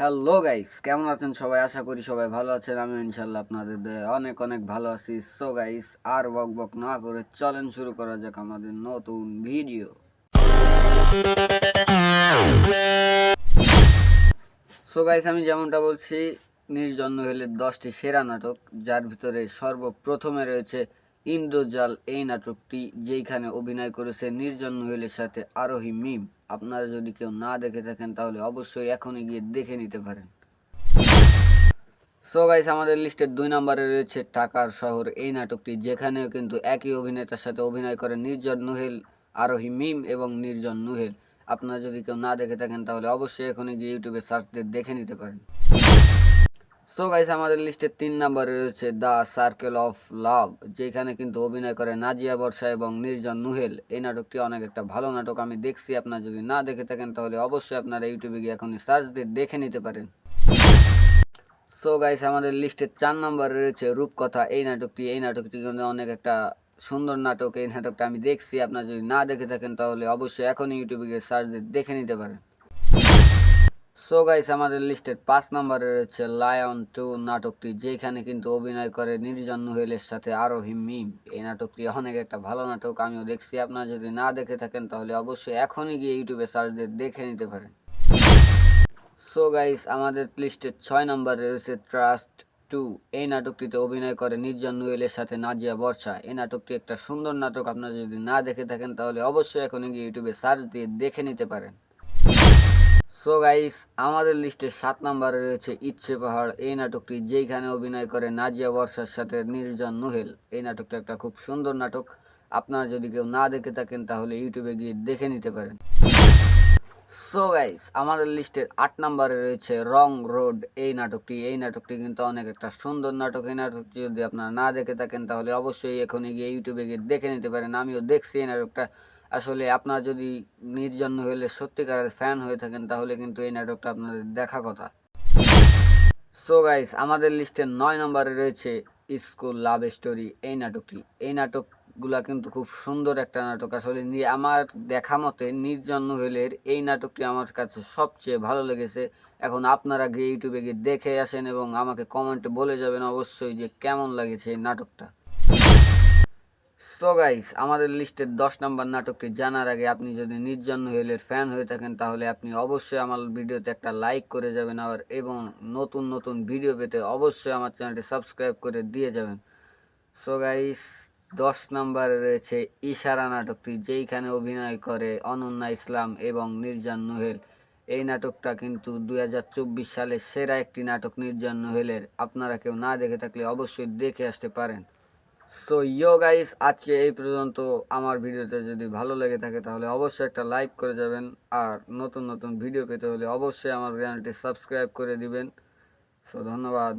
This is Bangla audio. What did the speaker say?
হ্যালো গাইস কেমন আছেন সবাই? আশা করি সবাই ভালো আছেন। আমি ইনশাল্লাহ আপনাদের অনেক অনেক ভালো আছি। সো গাইস আর বক বক না করে চলেন শুরু করা যাক আমাদের নতুন ভিডিও সো গাইস আমি যেমনটা বলছি নির্জন নোহেলের দশটি সেরা নাটক, যার ভিতরে সর্বপ্রথমে রয়েছে ইন্দ্রজাল এই নাটকটি যেইখানে অভিনয় করেছে নির্জন নোহেলের সাথে আরোহী মিম। আপনারা যদি কেউ না দেখে থাকেন, তাহলে অবশ্যই এখনই গিয়ে দেখে নিতে পারেন। সো গাইস আমাদের লিস্টের দুই নম্বরে রয়েছে টাকার শহর। এই নাটকটি যেখানেও কিন্তু একই অভিনেতার সাথে অভিনয় করে নির্জন নুহেল, আরোহী মিম এবং নির্জন নুহেল। আপনারা যদি কেউ না দেখে থাকেন, তাহলে অবশ্যই এখনই গিয়ে ইউটিউবে সার্চ দিয়ে দেখে নিতে পারেন। সো গাইস আমাদের লিস্টের তিন নম্বরে রয়েছে দ্য সার্কেল অফ লাভ যেখানে কিন্তু অভিনয় করে নাজিয়া বর্ষা এবং নির্জন নুহেল। এই নাটকটি অনেক একটা ভালো নাটক, আমি দেখছি। আপনারা যদি না দেখে থাকেন, তাহলে অবশ্যই আপনারা ইউটিউবে গিয়ে এখনই সার্চ দিয়ে দেখে নিতে পারেন। সো গাইস আমাদের লিস্টের চার নম্বরে রয়েছে রূপকথা। এই নাটকটি এই নাটকটি কিন্তু অনেক একটা সুন্দর নাটক। এই নাটকটা আমি দেখছি। আপনারা যদি না দেখে থাকেন, তাহলে অবশ্যই এখনই ইউটিউবে গিয়ে সার্চ দিয়ে দেখে নিতে পারেন। সো গাইস আমাদের লিস্টের পাঁচ নম্বরে রয়েছে লায়ন টু নাটকটি, যেখানে কিন্তু অভিনয় করে নির্জন নুহেলের সাথে আরোহী মিম এই নাটকটি অনেক একটা ভালো নাটক, আমিও দেখছি। আপনারা যদি না দেখে থাকেন, তাহলে অবশ্যই এখনই গিয়ে ইউটিউবে সার্চ দিয়ে দেখে নিতে পারেন। সো গাইস আমাদের লিস্টের ছয় নম্বরে রয়েছে ট্রাস্ট টু এই নাটকটিতে অভিনয় করে নির্জন নুয়েলের সাথে নাজিয়া বর্ষা। এই নাটকটি একটা সুন্দর নাটক, আপনারা যদি না দেখে থাকেন, তাহলে অবশ্যই এখনই গিয়ে ইউটিউবে সার্চ দিয়ে দেখে নিতে পারেন। সো গাইস আমাদের লিস্টের সাত নম্বরে রয়েছে ইচ্ছে পাহাড়। এই নাটকটি যেইখানে অভিনয় করে নাজিয়া বর্ষার সাথে নির্জন নোহেল। এই নাটকটা একটা খুব সুন্দর নাটক। আপনারা যদি কেউ না দেখে থাকেন, তাহলে ইউটিউবে গিয়ে দেখে নিতে পারেন। সো গাইস আমাদের লিস্টের আট নম্বরে রয়েছে রং রোড। এই নাটকটি এই নাটকটি কিন্তু অনেক একটা সুন্দর নাটক। এই নাটকটি যদি আপনারা না দেখে থাকেন, তাহলে অবশ্যই এখনই গিয়ে ইউটিউবে গিয়ে দেখে নিতে পারেন। আমিও দেখছি এই নাটকটা। আসলে আপনারা যদি নির্জন হলে সত্যিকারের ফ্যান হয়ে থাকেন, তাহলে কিন্তু এই নাটকটা আপনাদের দেখা কথা। সো গাইস আমাদের লিস্টের নয় নম্বরে রয়েছে স্কুল লাভ স্টোরি এই নাটকটি। এই নাটকগুলা কিন্তু খুব সুন্দর একটা নাটক। আসলে আমার দেখা মতে নির্জন হলের এই নাটকটি আমার কাছে সবচেয়ে ভালো লেগেছে। এখন আপনারা গিয়ে ইউটিউবে গিয়ে দেখে আসেন এবং আমাকে কমেন্টে বলে যাবেন অবশ্যই যে কেমন লাগেছে এই নাটকটা। সো গাইস আমাদের লিস্টের দশ নম্বর নাটকটি জানার আগে আপনি যদি নির্জন হেলের ফ্যান হয়ে থাকেন, তাহলে আপনি অবশ্যই আমার ভিডিওতে একটা লাইক করে যাবেন আর এবং নতুন নতুন ভিডিও পেতে অবশ্যই আমার চ্যানেলটি সাবস্ক্রাইব করে দিয়ে যাবেন। সো গাইস দশ নম্বরে রয়েছে ইশারা নাটকটি, যেইখানে অভিনয় করে অনন্যা ইসলাম এবং নির্জন নোহেল। এই নাটকটা কিন্তু দুই সালের সেরা একটি নাটক নির্জন নোহেলের। আপনারা কেউ না দেখে থাকলে অবশ্যই দেখে আসতে পারেন। সো ইয়ো গাইস আজকে এই পর্যন্ত আমার ভিডিওতে যদি ভালো লেগে থাকে, তাহলে অবশ্যই একটা লাইক করে যাবেন। আর নতুন নতুন ভিডিও পেতে হলে অবশ্যই আমার চ্যানেলটি সাবস্ক্রাইব করে দিবেন। সো ধন্যবাদ।